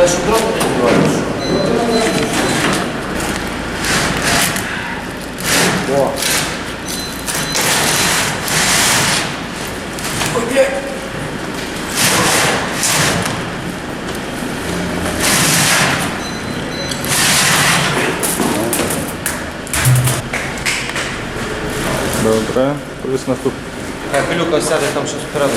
О. Добре. Плюс наступ. Так, Люка сяде там щось вперед.